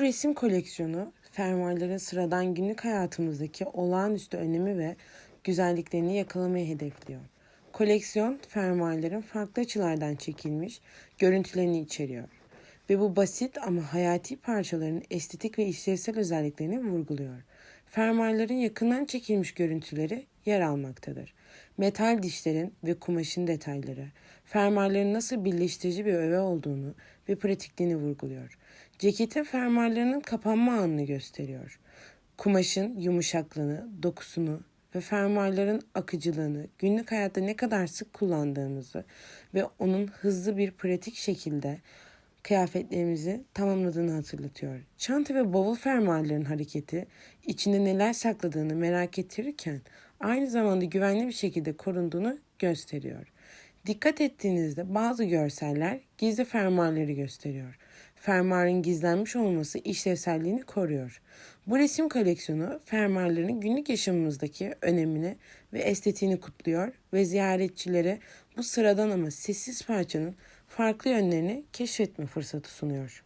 resim koleksiyonu fermuarların sıradan günlük hayatımızdaki olağanüstü önemi ve güzelliklerini yakalamayı hedefliyor. Koleksiyon fermuarların farklı açılardan çekilmiş görüntülerini içeriyor ve bu basit ama hayati parçaların estetik ve işlevsel özelliklerini vurguluyor. Fermuarların yakından çekilmiş görüntüleri yer almaktadır. Metal dişlerin ve kumaşın detayları, fermuarların nasıl birleştirici bir öğe olduğunu ve pratikliğini vurguluyor. Ceketin fermuarlarının kapanma anını gösteriyor. Kumaşın yumuşaklığını, dokusunu ve fermuarların akıcılığını, günlük hayatta ne kadar sık kullandığımızı ve onun hızlı bir pratik şekilde kıyafetlerimizi tamamladığını hatırlatıyor. Çanta ve bavul fermuarların hareketi içinde neler sakladığını merak ettirirken aynı zamanda güvenli bir şekilde korunduğunu gösteriyor. Dikkat ettiğinizde bazı görseller gizli fermuarları gösteriyor. Fermuarın gizlenmiş olması işlevselliğini koruyor. Bu resim koleksiyonu fermuarların günlük yaşamımızdaki önemini ve estetiğini kutluyor ve ziyaretçilere bu sıradan ama sessiz parçanın farklı yönlerini keşfetme fırsatı sunuyor.